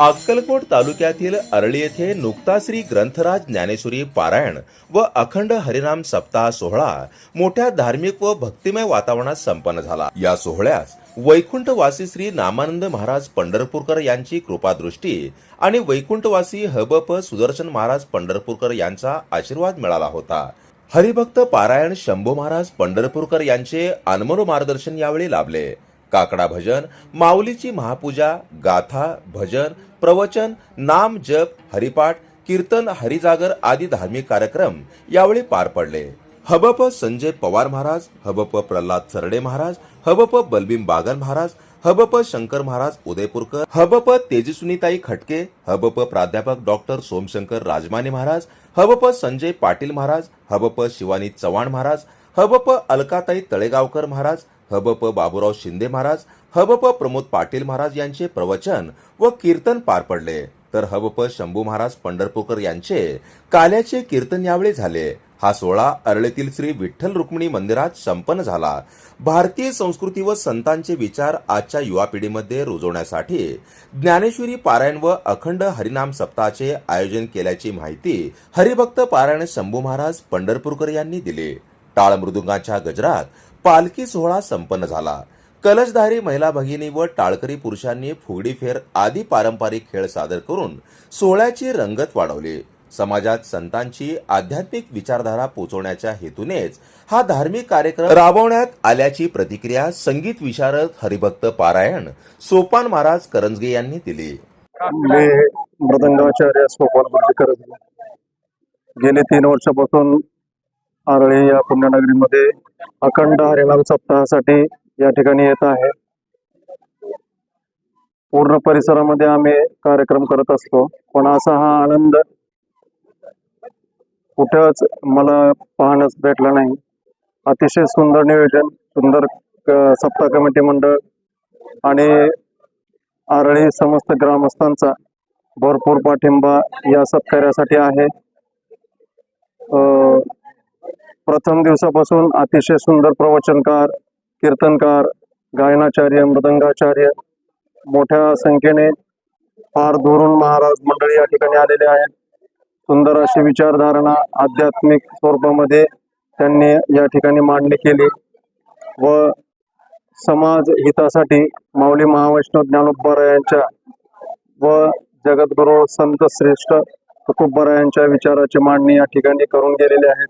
अक्कलकोट तालुक्यातील अरळी येथे नुकता श्री ग्रंथराज ज्ञानेश्वरी पारायण व अखंड हरिनाम सप्ताह सोहळा मोठ्या धार्मिक व भक्तिमय वातावरणात संपन्न झाला. या सोहळ्यास वैकुंठवासी श्री नामानंद महाराज पंढरपूरकर यांची कृपादृष्टी आणि वैकुंठवासी हबप सुदर्शन महाराज पंढरपूरकर यांचा आशीर्वाद मिळाला होता. हरिभक्त पारायण शंभू महाराज पंढरपूरकर यांचे अनमोल मार्गदर्शन यावेळी लाभले. काकडा भजन माऊलीची महापूजा गाथा भजन प्रवचन नाम जप हरिपाठ कीर्तन हरिजागर आदी धार्मिक कार्यक्रम यावेळी पार पडले. हबप संजय पवार महाराज हबप प्रल्हाद सरडे महाराज हबप बलबीम बागल महाराज हबप शंकर महाराज उदयपूरकर हबप तेजस्विनीताई खटके हबप प्राध्यापक डॉक्टर सोमशंकर राजमाने महाराज हबप संजय पाटील महाराज हबप शिवानी चव्हाण महाराज हबप अलकाताई तळेगावकर महाराज हबप बाबूराव शिंदे महाराज हबप प्रमोद पाटील महाराज यांचे प्रवचन व कीर्तन पार पडले. तर हबप शंभू महाराज पंढरपूरकर यांचे काल्याचे कीर्तन यावेळी झाले. हा सोहळा अरळेतील श्री विठ्ठल रुक्मिणी मंदिरात संपन्न झाला. भारतीय संस्कृती व संतांचे विचार आजच्या युवा पिढीमध्ये रुजवण्यासाठी ज्ञानेश्वरी पारायण व अखंड हरिनाम सप्ताहाचे आयोजन केल्याची माहिती हरिभक्त पारायण शंभू महाराज पंढरपूरकर यांनी दिली. टाळ मृदुंगाच्या गजरात पालखी सोहळा संपन्न झाला. कलशधारी महिला भगिनी व टाळकरी पुरुषांनी फुगडी फेर आदी पारंपरिक खेळ सादर करून सोहळ्याची रंगत वाढवली. समाजात संतांची आध्यात्मिक विचारधारा पोचवण्याच्या हेतूनेच हा धार्मिक कार्यक्रम राबवण्यात आल्याची प्रतिक्रिया संगीत विशारद हरिभक्त पारायण सोपान महाराज करंजगे यांनी दिली. मी मृदंगाचार्य सोपान करंजगे. गेले तीन वर्षापासून आरळी या पुण्यनगरीमध्ये अखंड हरिनाम सप्ताहासाठी या ठिकाणी येत आहे. पूर्ण परिसरामध्ये आम्ही कार्यक्रम करत असतो. पण असा हा आनंद कुठंच मला पाहण्यास भेटला नाही. अतिशय सुंदर नियोजन सुंदर सप्ताह कमिटी मंडळ आणि आरळी समस्त ग्रामस्थांचा भरपूर पाठिंबा या सत्कार्यासाठी आहे. प्रथम दिवसापासून अतिशय सुंदर प्रवचनकार कीर्तनकार गायनाचार्य मृदंगाचार्य मोठ्या संख्येने फार दुरून महाराज मंडळी या ठिकाणी आलेले आहेत. सुंदर अशी विचारधारणा आध्यात्मिक स्वरूपामध्ये त्यांनी या ठिकाणी मांडणी केली व समाज हितासाठी माऊली महावैष्णव ज्ञानोबा यांच्या व जगद्गुरु संत श्रेष्ठ तुकोबरा यांच्या विचाराची मांडणी या ठिकाणी करून गेलेले आहेत.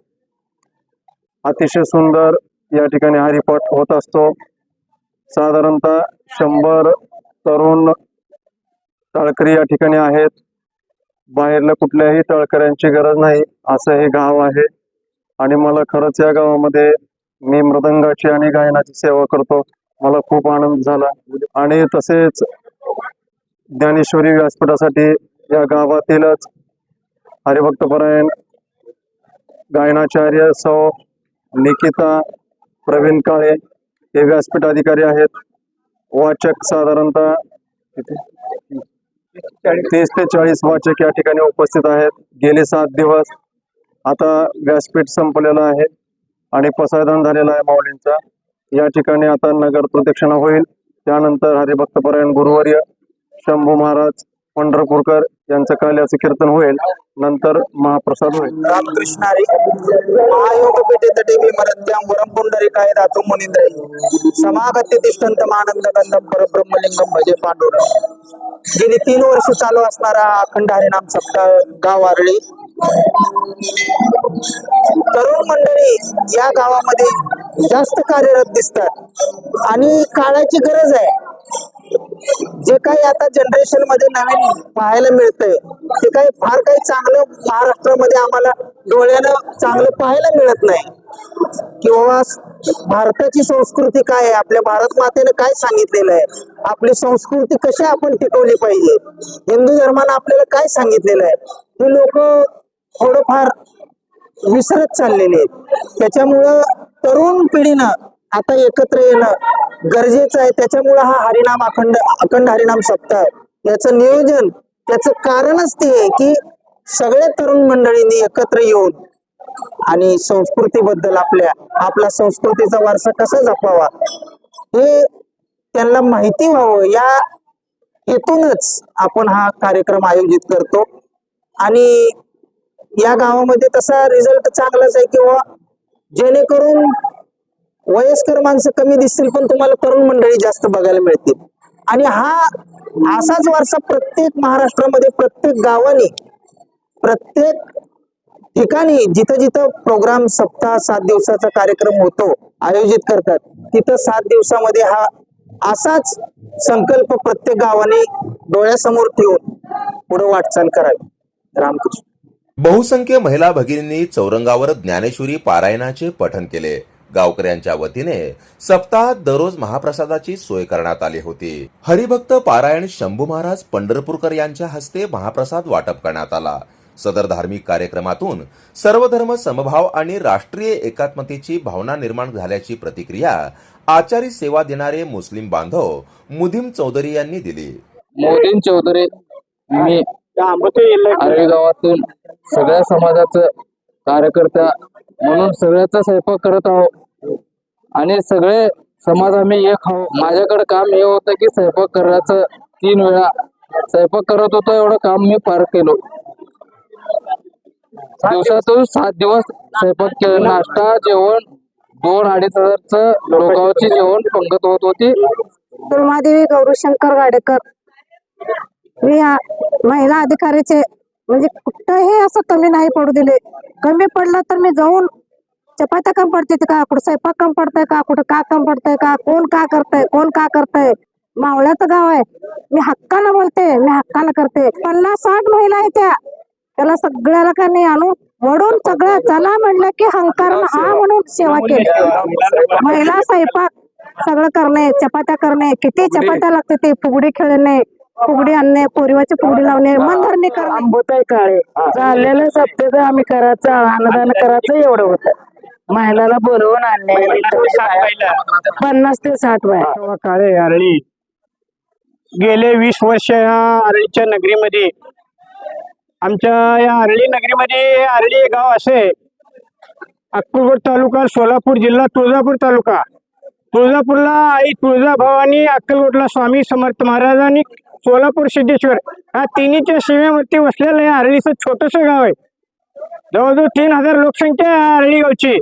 अतिशय सुंदर या ठिकाणी हरिपाठ होत असतो. साधारणतः शंभर तरुण तळकरी या ठिकाणी आहेत. बाहेरल्या कुठल्याही तळकऱ्यांची गरज नाही असं हे गाव आहे. आणि मला खरंच या गावामध्ये मी मृदंगाची आणि गायनाची सेवा करतो. मला खूप आनंद झाला. आणि तसेच ज्ञानेश्वरी व्यासपीठासाठी या गावातीलच हरिभक्तपरायण गायनाचार्य सौ निकिता प्रवीण काळे हे व्यासपीठ अधिकारी आहेत. वाचक साधारणतः तीस ते चाळीस वाचक या ठिकाणी उपस्थित आहेत. गेले सात दिवस आता व्यासपीठ संपलेलं आहे आणि पसायदान झालेला आहे माऊलींचा. या ठिकाणी आता नगर प्रदक्षिणा होईल. त्यानंतर हरिभक्तपरायण गुरुवर्य शंभू महाराज पंढरपूरकर यांचं काल्याचं कीर्तन होईल. नंतर महाप्रसाद होईल. रामकृष्णारी महायोग पेठे भीमरत्यां वरम पुंडरीकाय धातु मुनिंद्रय समागत्य तिष्ठंत मानंद गंधम परब्रह्मलिंगम भजे पांडुर गेली तीन वर्ष चालू असणारा अखंड हरिनाम सप्ताह गाव आरळी तरुण मंडळी या गावामध्ये जास्त कार्यरत दिसतात. आणि काळाची गरज आहे. जे काही आता जनरेशनमध्ये नवीन पाहायला मिळतंय ते काही फार काही चांगलं महाराष्ट्रामध्ये आम्हाला डोळ्यानं चांगलं पाहायला मिळत नाही. किंवा भारताची संस्कृती काय आहे? आपल्या भारत मातेनं काय सांगितलेलं आहे? आपली संस्कृती कशी आपण टिकवली पाहिजे? हिंदू धर्मानं आपल्याला काय सांगितलेलं आहे? हे लोक थोडंफार विसरत चाललेले आहेत. त्याच्यामुळं तरुण पिढीनं आता एकत्र येणं गरजेचं आहे. त्याच्यामुळं हा हरिनाम अखंड अखंड हरिनाम सप्ताह याचं नियोजन त्याचं कारणच ते आहे की सगळ्या तरुण मंडळींनी एकत्र येऊन आणि संस्कृतीबद्दल आपल्या आपला संस्कृतीचा वारसा कसा जपावा हे त्यांना माहिती व्हावं. या हेतूनच आपण हा कार्यक्रम आयोजित करतो. आणि या गावामध्ये तसा रिझल्ट चांगलाच आहे किंवा जेणेकरून वयस्कर माणसं कमी दिसतील पण तुम्हाला तरुण मंडळी जास्त बघायला मिळतील. आणि हा असाच वारसा प्रत्येक महाराष्ट्रामध्ये प्रत्येक गावाने प्रत्येक ठिकाणी जिथं जिथं प्रोग्राम सप्ताह सात दिवसाचा कार्यक्रम होतो आयोजित करतात तिथं सात दिवसामध्ये हा असाच संकल्प प्रत्येक गावाने डोळ्यासमोर ठेवून पुढे वाटचाल करावी. रामकृष्ण. बहुसंख्य महिला भगिनींनी चौरंगावर ज्ञानेश्वरी पारायणाचे पठन केले. गावकऱ्यांच्या वतीने सप्ताहात दररोज महाप्रसादाची सोय करण्यात आली होती. हरिभक्त पारायण शंभू महाराज पंढरपूरकर यांच्या हस्ते महाप्रसाद वाटप करण्यात आला. सदर धार्मिक कार्यक्रमातून सर्वधर्म समभाव आणि राष्ट्रीय एकात्मतेची भावना निर्माण झाल्याची प्रतिक्रिया आचारी सेवा देणारे मुस्लिम बांधव मुदीम चौधरी यांनी दिली. मोदीन चौधरी मी आर्वी गावातून सगळ्या समाजाचं कार्यकर्ता म्हणून सगळ्याचा स्वयंपाक करत आहोत आणि सगळे समाज आम्ही एक हो माझ्याकडे काम हे होतं की स्वयंपाक करायचं तीन वेळा. स्वयंपाक करत होतो एवढं काम मी पार केलो. दिवसातून सात दिवस स्वयंपाक केलं. नाश्ता जेवण दोन अडीच हजारच लोकांची जेवण पंगत होत होती. दुर्मादेवी गौरीशंकर गाडेकर. मी महिला अधिकारीचे म्हणजे कुठंही असं कमी नाही पडू दिले. कमी पडलं तर मी जाऊन चपात्या कम पडते का? कुठं स्वयंपाक कम पडतंय का? कुठं का कम पडतंय का? कोण का करतंय? कोण का करतंय? मावळ्याचं गाव आहे. मी हक्कानं बोलते. मी हक्कानं करते. पन्नास साठ महिला आहेत त्या. त्याला सगळ्याला का नाही आणून वडून सगळं चला म्हणलं की हंकार हा म्हणून सेवा केली. महिला स्वयंपाक सगळं करणे चपात्या करणे किती चपात्या लागते ते? फुगडी खेळणे फुगडी आणणे पोरीवाची फुगडी लावणे मनधरणी करणे. आंबोताई काळे. चाललेलं सप्तेचं आम्ही करायचं अन्नदान करायचं एवढं होतं. महिलाला बोलवून आणणे पन्नास ते साठ बाय. काळे आरळी गेले वीस वर्ष ह्या आरळीच्या नगरीमध्ये. आमच्या या आरळी नगरीमध्ये हे आरळी हे गाव असे. अक्कलकोट तालुका सोलापूर जिल्हा तुळजापूर तालुका. तुळजापूरला आई तुळजाभवानी अक्कलकोटला स्वामी समर्थ महाराज आणि सोलापूर सिद्धेश्वर. ह्या तिन्हीच्या सीमेवरती वसलेलं हे आरळीचं छोटंसं गाव आहे. जवळजवळ तीन हजार लोकसंख्या आहे या आरळी गावची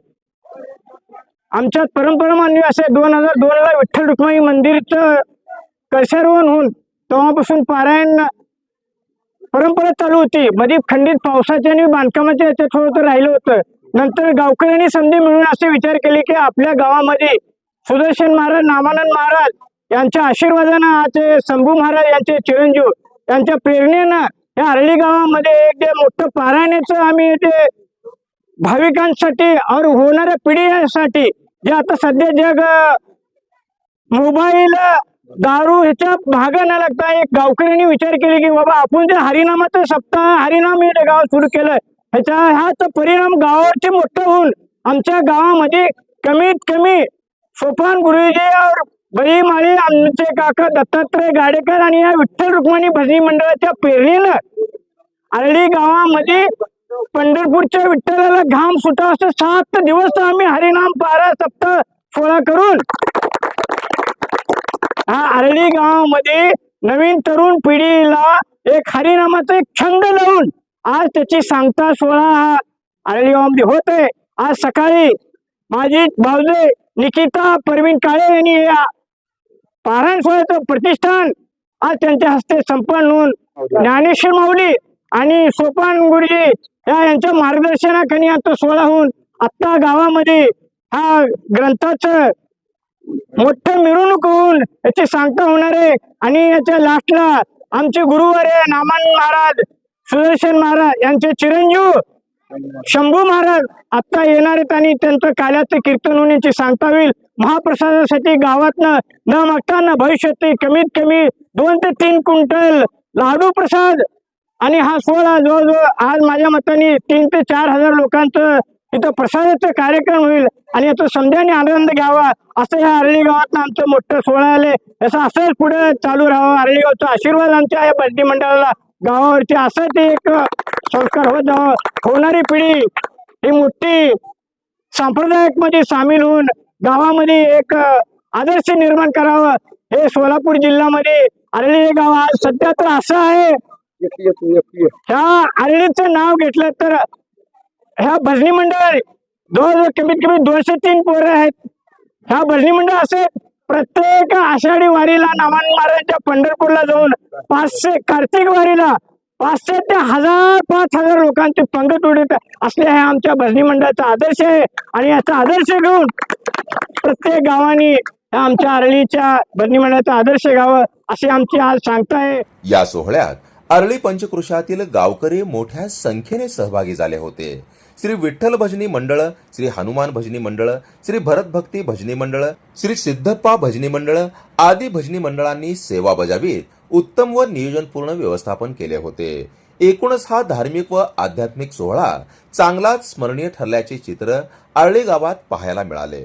आमच्या परंपरा मानवी असे दोन हजार दोन ला विठ्ठल रुक्माई मंदिरचं कळसारोहण होऊन तेव्हापासून पारायण परंपरा चालू होती. मध्ये खंडित पावसाच्या आणि बांधकामाच्या याच्यात थोडं राहिलं होतं. नंतर गावकऱ्यांनी संधी मिळून असे विचार केले की आपल्या गावामध्ये सुदर्शन महाराज नामानंद महाराज यांच्या आशीर्वादानं आज शंभू महाराज यांचे चिरंजीव यांच्या प्रेरणेनं या आरळी गावामध्ये एक जे मोठं पारायणाचं आम्ही ते भाविकांसाठी और होणाऱ्या पिढीसाठी जे आता सध्या जग मोबाईल दारू ह्याच्या भाग न लागता. एक गावकऱ्यांनी विचार केले की बाबा आपण जे हरिनामाचं सप्ताह हरिनाम हे गाव सुरू केलं ह्याचा हाच परिणाम गावावरती मोठं होऊन आमच्या गावामध्ये कमीत कमी सोपान गुरुजी और बळी माळी आमचे काका दत्तात्रय गाडेकर आणि या विठ्ठल रुक्मिणी भजनी मंडळाच्या पेरणीनं आरळी गावामध्ये पंढरपूरच्या विठ्ठलाला घाम सुटा असं सात दिवस आम्ही हरिनाम पारा सप्ताह सोळा करून हा आरळी गावामध्ये नवीन तरुण पिढीला एक हरिनामाचा एक छंद लावून आज त्याची सांगता सोहळा हा आरळी गावामध्ये होत आहे. आज सकाळी माझी भावजे निकिता परवीन काळे यांनी या पारायण सोहळ्याचं प्रतिष्ठान आज त्यांच्या हस्ते संपन्न होऊन ज्ञानेश्वर माऊली आणि सोपान गुरुजी या यांच्या मार्गदर्शनाखाली आता सोहळा होऊन आत्ता गावामध्ये हा ग्रंथाचं मोठं मिरवणूक होऊन याची सांगता होणार आहे. आणि याच्या लास्टला आमचे गुरुवारे नामान महाराज सुदर्शन महाराज यांचे चिरंजीव शंभू महाराज आता येणार आहेत आणि त्यांचं काल्याचं कीर्तन होण्याची सांगता होईल. महाप्रसादासाठी गावातनं न मागताना भविष्यात कमीत कमी दोन ते तीन क्विंटल लाडू प्रसाद आणि हा सोहळा जवळजवळ आज माझ्या मताने तीन ते चार हजार लोकांचं इथं प्रसादाचा कार्यक्रम होईल आणि याचा समजाने आनंद घ्यावा असं या आरळी गावात आमचं मोठं सोहळा आले असं असंच पुढे चालू राहावं. आरळी गावचा आशीर्वाद आमच्या या भजनी मंडळाला गावावरती असं ते एक संस्कार होत जावं. होणारी पिढी ही मोठी सांप्रदायिकमध्ये सामील होऊन गावामध्ये एक आदर्श निर्माण करावं हे सोलापूर जिल्ह्यामध्ये आरळी गाव आज सध्या तर असं आहे. ह्या आरळीचं नाव घेतलं तर ह्या भजनी मंडळ जवळजवळ कमीत कमी दोनशे तीन पोरं आहेत. ह्या भजनी मंडळ असे प्रत्येक आषाढी वारीला नामान महाराजांच्या पंढरपूरला जाऊन पाचशे कार्तिक वारीला पाचशे ते हजार पाच हजार लोकांची पंगत उडत असले हे आमच्या भजनी मंडळाचा आदर्श आहे. आणि याचा आदर्श घेऊन प्रत्येक गावाने ह्या आमच्या आरळीच्या भजनी मंडळाचा आदर्श घ्यावं अशी आमची आज सांगता आहे या सोहळ्यात आरळी पंचकृषातील गावकरी मोठ्या संख्येने सहभागी झाले होते. श्री विठ्ठल भजनी मंडळ श्री हनुमान भजनी मंडळ श्री भरत भक्ती भजनी मंडळ श्री सिद्धप्पा भजनी मंडळ आदी भजनी मंडळांनी सेवा बजावीत उत्तम व नियोजनपूर्ण व्यवस्थापन केले होते. एकूणच हा धार्मिक व आध्यात्मिक सोहळा चांगलाच स्मरणीय ठरल्याचे चित्र आळळी गावात पाहायला मिळाले.